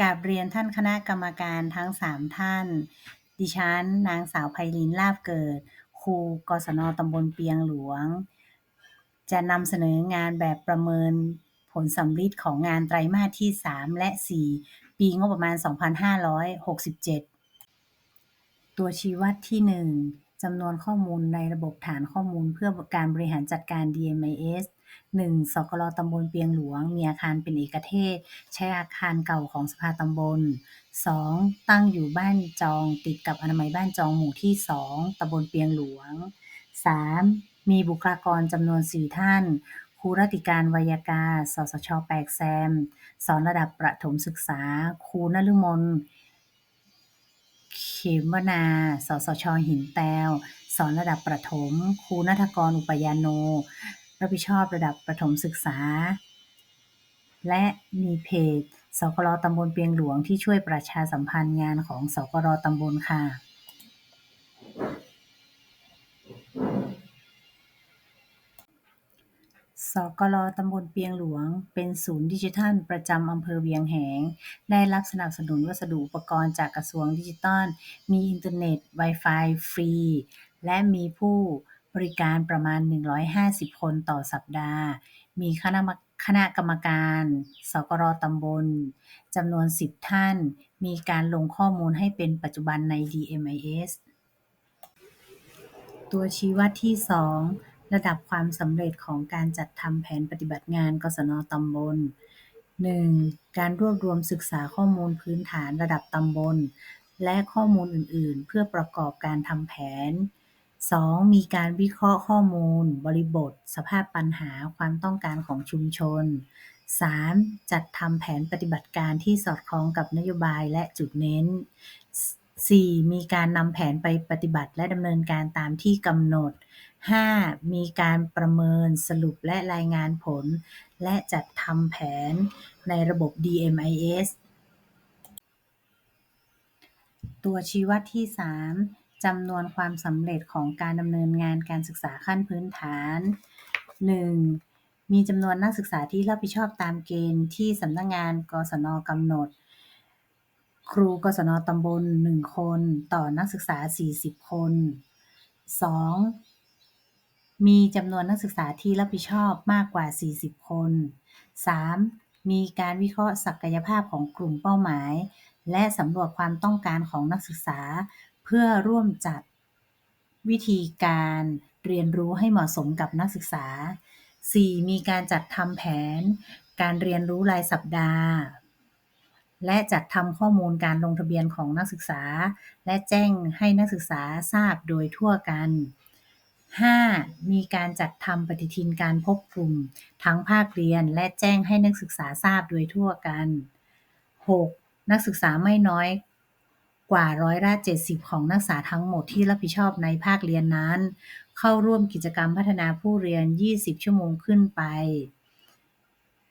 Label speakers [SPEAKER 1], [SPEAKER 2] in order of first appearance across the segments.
[SPEAKER 1] กราบเรียนท่านคณะกรรมการทั้ง 3 ท่าน ดิฉัน นางสาวไพลินลาบเกิด ครูกศนตำบลเปียงหลวง จะนำเสนองานแบบประเมินผลสำลิดของงานไตรมาสที่ 3 และ 4 ปีงบประมาณ 2567 ตัวชี้วัดที่ 1จำนวนข้อมูลในระบบฐานข้อมูลเพื่อการบริหารจัดการ DMIS 1. สกลตำบลเปียงหลวง มีอาคารเป็นเอกเทศ ใช้อาคารเก่าของสภาตำบล 2. ตั้งอยู่บ้านจองติดกับอนามัยบ้านจองหมู่ที่ 2 ตำบลเปียงหลวง 3. มีบุคลากรจำนวน 4 ท่านครูรติการวยากา สสช แปกแซม สอนระดับประถมศึกษา ครูนฤมล เขมนา สสช หินแตว สอนระดับประถม ครูณัฐกร อุปยานโน รับผิดชอบระดับประถมศึกษา และมีเพจสกลตำบลเปียงหลวงที่ช่วยประชาสัมพันธ์งานของสกลตำบลค่ะ สกลตำบลเปียงหลวง เป็นศูนย์ดิจิทัลประจำอำเภอเวียงแหง ได้รับสนับสนุนวัสดุอุปกรณ์จากกระทรวงดิจิทัล มีอินเทอร์เน็ต Wi-Fi ฟรี และมีผู้ บริการประมาณ 150 คนต่อสัปดาห์ มีคณะคณะกรรมการ สกลตำบล จำนวน 10 ท่าน มีการลงข้อมูลให้เป็นปัจจุบันใน DMIS ตัวชี้วัดที่ 2 ระดับความสำเร็จของการจัดทำแผนปฏิบัติงานกศนตำบล 1. การรวบรวมศึกษาข้อมูลพื้นฐานระดับตำบล และข้อมูลอื่น ๆ เพื่อประกอบการทำแผน 2. มีการวิเคราะห์ข้อมูล บริบท สภาพปัญหา ความต้องการของชุมชน 3. จัดทำแผนปฏิบัติการที่สอดคล้องกับนโยบายและจุดเน้น 4. มีการนำแผนไปปฏิบัติและดำเนินการตามที่กำหนด 5. มีการประเมิน สรุปและรายงานผล และจัดทำแผนในระบบ DMIS ตัวชี้วัดที่ 3 จำนวนความสำเร็จของการดำเนินงานการศึกษาขั้นพื้นฐาน 1. มีจำนวนนักศึกษาที่รับผิดชอบตามเกณฑ์ที่สำนักงาน กศนกำหนด ครูกศนตำบล 1 คน ต่อนักศึกษา 40 คน 2. มีจำนวนนักศึกษาที่รับผิดชอบมากกว่า 40 คน 3. มีการวิเคราะห์ศักยภาพของกลุ่มเป้าหมาย และสำรวจความต้องการของนักศึกษา พื่อร่วมจัด วิธีการเรียนรู้ให้เหมาะสมกับนักศึกษา 4. มีการจัดทำแผน การเรียนรู้รายสัปดาห์ และจัดทำข้อมูลการลงทะเบียนของนักศึกษา และแจ้งให้นักศึกษาทราบโดยทั่วกัน 5. มีการจัดทำปฏิทินการพบกลุ่ม ทั้งภาคเรียนและแจ้งให้นักศึกษาทราบโดยทั่วกัน 6. นักศึกษาไม่น้อย กว่าร้อยละ 70 ของนักศึกษาทั้งหมดที่รับผิดชอบในภาคเรียนนั้น เข้าร่วมกิจกรรมพัฒนาผู้เรียน 20 ชั่วโมงขึ้นไป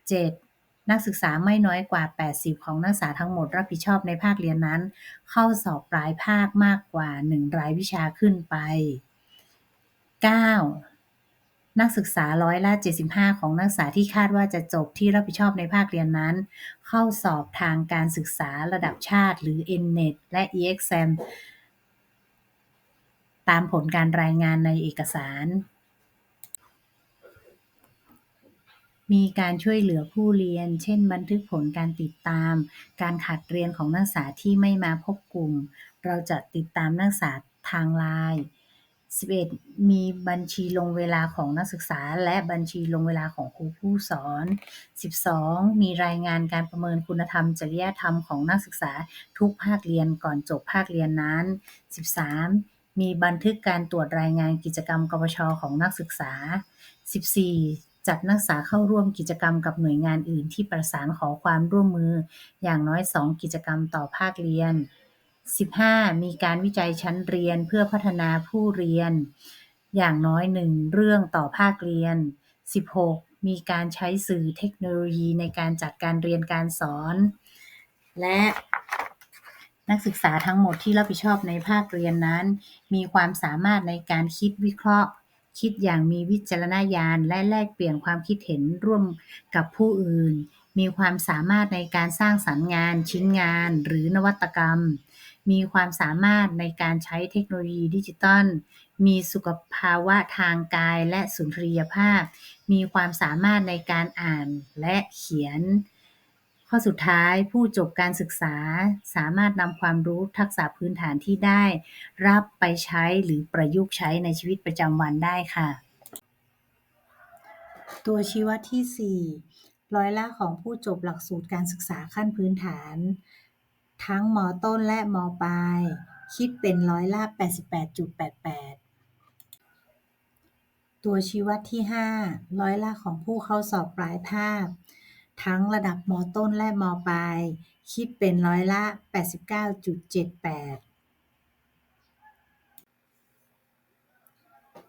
[SPEAKER 1] 7. นักศึกษาไม่น้อยกว่า 80 ของนักศึกษาทั้งหมดรับผิดชอบในภาคเรียนนั้น เข้าสอบปลายภาคมากกว่า 1 รายวิชาขึ้นไป 9. นักศึกษาร้อยละ 75 ของนักศึกษาที่คาดว่าจะจบที่รับผิดชอบในภาคเรียนนั้น เข้าสอบทางการศึกษาระดับชาติ หรือ N-NET และ EXAM ตามผลการรายงานในเอกสาร มีการช่วยเหลือผู้เรียน เช่น บันทึกผลการติดตาม การขาดเรียนของนักศึกษาที่ไม่มาพบกลุ่ม เราจะติดตามนักศึกษาทาง LINE 11. มีบัญชีลงเวลาของนักศึกษา และบัญชีลงเวลาของครูผู้สอน 12. มีรายงานการประเมินคุณธรรม จริยธรรมของนักศึกษาทุกภาคเรียนก่อนจบภาคเรียนนั้น 13. มีบันทึกการตรวจรายงานกิจกรรมกพชของนักศึกษา 14. จัดนักศึกษาเข้าร่วมกิจกรรมกับหน่วยงานอื่นที่ประสานขอความร่วมมือ อย่างน้อย 2 กิจกรรมต่อภาคเรียน 15. มีการวิจัยชั้นเรียนเพื่อพัฒนาผู้เรียนอย่างน้อย1เรื่องต่อภาคเรียน 16. มีการใช้สื่อเทคโนโลยีในการจัดการเรียนการสอน และนักศึกษาทั้งหมดที่รับผิดชอบในภาคเรียนนั้น มีความสามารถในการคิดวิเคราะห์ คิดอย่างมีวิจารณญาณ และแลกเปลี่ยนความคิดเห็นร่วมกับผู้อื่น มีความสามารถในการสร้างสรรค์งาน ชิ้นงาน หรือนวัตกรรม มีความสามารถในการใช้เทคโนโลยีดิจิทัล มีสุขภาวะทางกายและสุนทรียภาพ มีความสามารถในการอ่านและเขียน ข้อสุดท้าย ผู้จบการศึกษาสามารถนำความรู้ทักษะพื้นฐานที่ได้ รับไปใช้หรือประยุกต์ใช้ในชีวิตประจำวันได้ค่ะ ตัวชี้วัดที่ 4 ร้อยละของผู้จบหลักสูตรการศึกษาขั้นพื้นฐาน ทั้งม.ต้นและม.ปลาย คิดเป็นร้อยละ 88.88 ตัวชี้วัดที่ 5 ร้อยละของผู้เข้าสอบปลายภาค ทั้งระดับม.ต้นและม.ปลาย คิดเป็นร้อยละ 89.78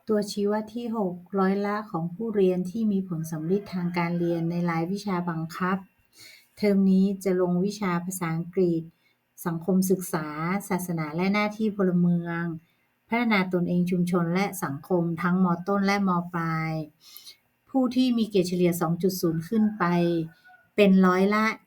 [SPEAKER 1] ตัวชี้วัดที่ 6 ร้อยละของผู้เรียนที่มีผลสำลิดทางการเรียนในรายวิชาบังคับ เทอมนี้จะลงวิชาภาษาอังกฤษ สังคมศึกษา ศาสนาและหน้าที่พลเมือง พัฒนาตนเองชุมชนและสังคมทั้งม.ต้นและม.ปลาย ผู้ที่มีเกรดเฉลี่ย 2.0 ขึ้นไป เป็นร้อยละ 71.75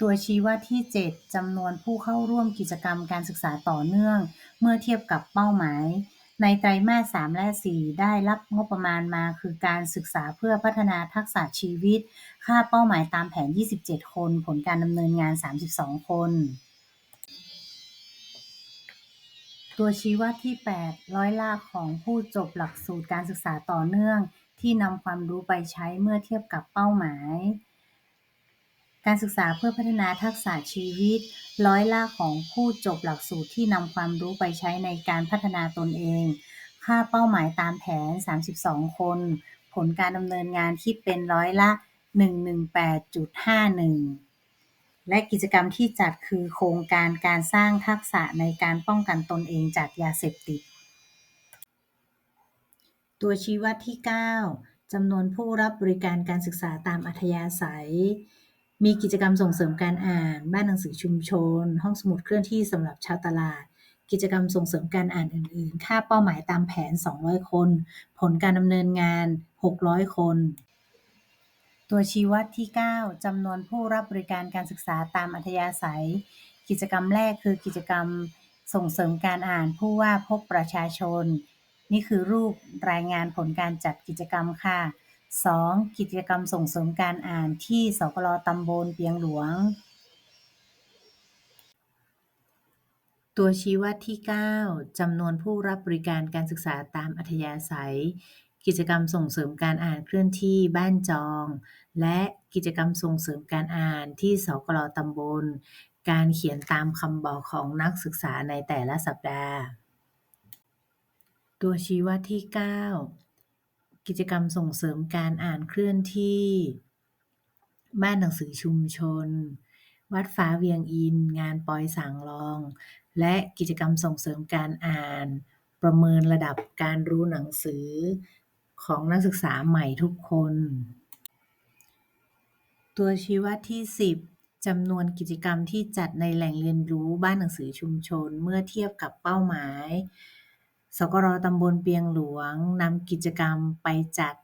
[SPEAKER 1] ตัวชี้วัดที่ 7จำนวนผู้เข้าร่วมกิจกรรมการศึกษาต่อเนื่อง เมื่อเทียบกับเป้าหมาย ในไตรมาส 3 และ 4 ได้รับงบประมาณมาคือการศึกษาเพื่อพัฒนาทักษะชีวิต ค่าเป้าหมายตามแผน 27 คน ผลการดำเนินงาน 32 คน ตัวชี้วัดที่ 8 ร้อยละของผู้จบหลักสูตรการศึกษาต่อเนื่อง ที่นำความรู้ไปใช้เมื่อเทียบกับเป้าหมาย การศึกษาเพื่อพัฒนาทักษะชีวิต ร้อยละของผู้จบหลักสูตรที่นำความรู้ไปใช้ในการพัฒนาตนเอง ค่าเป้าหมายตามแผน 32 คน ผลการดำเนินงานคิดเป็นร้อยละ 118.51 และกิจกรรมที่จัดคือโครงการการสร้างทักษะในการป้องกันตนเองจากยาเสพติด ตัวชี้วัดที่ 9จำนวนผู้รับบริการการศึกษาตามอัธยาศัย มีกิจกรรมส่งเสริมการอ่าน บ้านหนังสือชุมชน ห้องสมุดเคลื่อนที่สำหรับชาวตลาด กิจกรรมส่งเสริมการอ่านอื่น ๆ ค่าเป้าหมายตามแผน 200 คน ผลการดำเนินงาน 600 คน ตัวชี้วัดที่ 9จำนวนผู้รับบริการการศึกษาตามอัธยาศัย กิจกรรมแรกคือกิจกรรมส่งเสริมการอ่านผู้ว่าพบประชาชน นี่คือรูปรายงานผลการจัดกิจกรรมค่ะ 2. กิจกรรมส่งเสริมการอ่านที่สกลตำบลเปียงหลวง ตัวชี้วัดที่ 9จำนวนผู้รับบริการการศึกษาตามอัธยาศัย กิจกรรมส่งเสริมการอ่านเคลื่อนที่บ้านจอง และกิจกรรมส่งเสริมการอ่านที่สกลตำบล การเขียนตามคำบอกของนักศึกษาในแต่ละสัปดาห์ ตัวชี้วัดที่ 9 กิจกรรมส่งเสริมการอ่านเคลื่อนที่ บ้านหนังสือชุมชน วัดฟ้าเวียงอิน งานปอยสางรอง และกิจกรรมส่งเสริมการอ่าน ประเมินระดับการรู้หนังสือของนักศึกษาใหม่ทุกคน ตัวชี้วัดที่ 10จำนวนกิจกรรมที่จัดในแหล่งเรียนรู้บ้านหนังสือชุมชนเมื่อเทียบกับเป้าหมาย สกลตำบลเปียงหลวงนำกิจกรรมไปจัด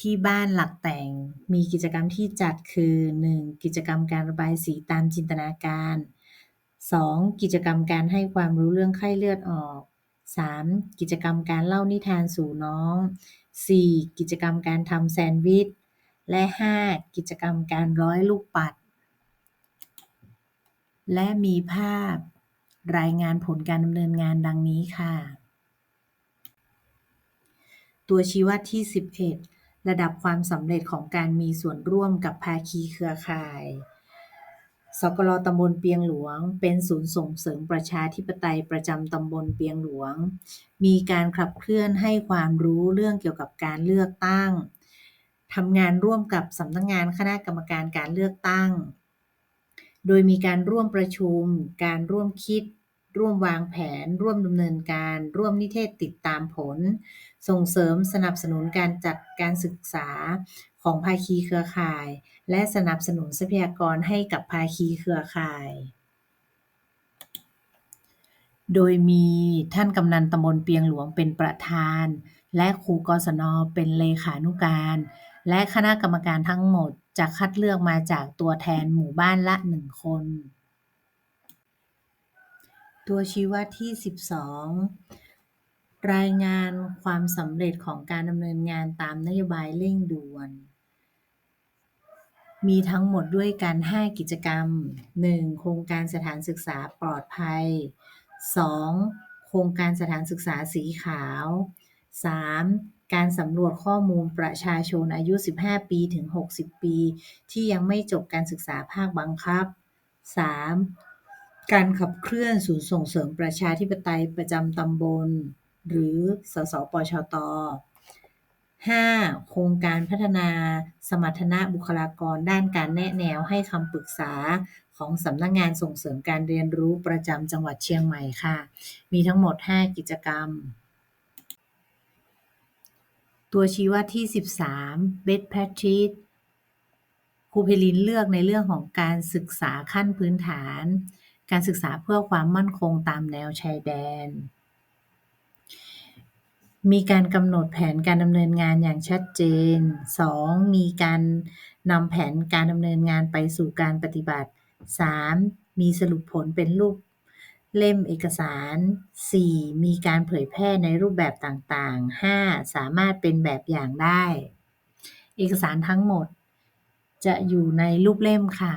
[SPEAKER 1] ที่บ้านหลักแต่ง มีกิจกรรมที่จัดคือ 1. กิจกรรมการระบายสีตามจินตนาการ 2. กิจกรรมการให้ความรู้เรื่องไข้เลือดออก 3. กิจกรรมการเล่านิทานสู่น้อง 4. กิจกรรมการทำแซนด์วิช และ 5. กิจกรรมการร้อยลูกปัด และมีภาพรายงานผลการดำเนินงานดังนี้ค่ะ ตัวชี้วัดที่ 11 ระดับความสำเร็จของการมีส่วนร่วมกับภาคีเครือข่ายสกลตำบลเปียงหลวง เป็นศูนย์ส่งเสริมประชาธิปไตยประจำตำบลเปียงหลวง มีการขับเคลื่อนให้ความรู้เรื่องเกี่ยวกับการเลือกตั้งทำงานร่วมกับสำนักงานคณะกรรมการการเลือกตั้ง โดยมีการร่วมประชุม การร่วมคิด ร่วมวางแผน ร่วมดำเนินการ ร่วมนิเทศติดตามผล ส่งเสริมสนับสนุนการจัดการศึกษาของภาคีเครือข่าย และสนับสนุนทรัพยากรให้กับภาคีเครือข่าย โดยมีท่านกำนันตำบลเปียงหลวงเป็นประธาน และครูกศนเป็นเลขานุการ และคณะกรรมการทั้งหมดจะคัดเลือกมาจากตัวแทนหมู่บ้านละ1คน ตัวชี้วัดที่ 12 รายงานความสำเร็จของการดำเนินงานตามนโยบายเร่งด่วน มีทั้งหมดด้วยกัน 5 กิจกรรม 1. โครงการสถานศึกษาปลอดภัย 2. โครงการสถานศึกษาสีขาว 3. การสำรวจข้อมูลประชาชนอายุ 15 ปีถึง 60 ปี ที่ยังไม่จบการศึกษาภาคบังคับ 3. การขับเคลื่อนศูนย์ส่งเสริมประชาธิปไตยประจำตำบล หรือ สสปชต 5. โครงการพัฒนาสมรรถนะบุคลากรด้านการแนะแนวให้คำปรึกษาของสำนักงานส่งเสริมการเรียนรู้ประจำจังหวัดเชียงใหม่ค่ะ มีทั้งหมด 5 กิจกรรม ตัวชี้วัดที่ 13 Best Practice ครูเพลินเลือกในเรื่องของการศึกษาขั้นพื้นฐาน การศึกษาเพื่อความมั่นคงตามแนวชายแดน มีการกำหนดแผนการดำเนินงานอย่างชัดเจน 2. มีการนำแผนการดำเนินงานไปสู่การปฏิบัติ 3. มีสรุปผลเป็นรูปเล่มเอกสาร 4. มีการเผยแพร่ในรูปแบบต่างๆ 5. สามารถเป็นแบบอย่างได้ เอกสารทั้งหมด จะอยู่ในรูปเล่มค่ะ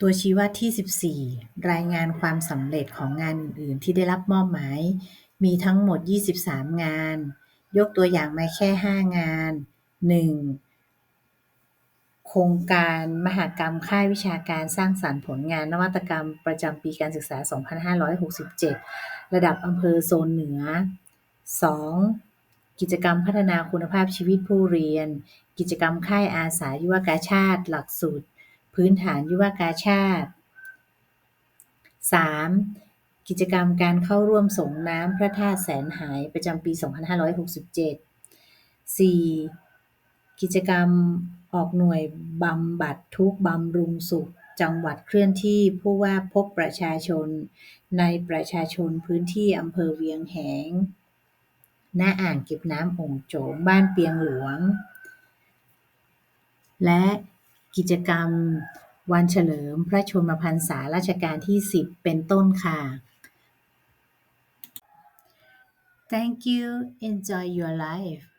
[SPEAKER 1] ตัวชี้วัดที่ 14 รายงานความสำเร็จของงานอื่น ๆ ที่ได้รับมอบหมาย มีทั้งหมด 23 งาน ยกตัวอย่างมาแค่ 5 งาน 1. โครงการมหกรรมค่ายวิชาการสร้างสรรค์ผลงานนวัตกรรมประจำปีการศึกษา 2567 ระดับอำเภอโซนเหนือ 2. กิจกรรมพัฒนาคุณภาพชีวิตผู้เรียน กิจกรรมค่ายอาสายุวกาชาติ หลักสูตร พื้นฐานยุวกาชาติ 3. กิจกรรมการเข้าร่วมส่งน้ำพระธาตุแสนหายประจำปี 2567 4. กิจกรรมออกหน่วยบำบัดทุกบำรุงสุข จังหวัดเคลื่อนที่ผู้ว่าพบประชาชน ในประชาชนพื้นที่อำเภอเวียงแหงณอ่างเก็บน้ำองโจงบ้านเปียงหลวง และ กิจกรรมวันเฉลิมพระชนมพรรษารัชกาลที่ 10 เป็นต้นค่ะ Thank you enjoy your life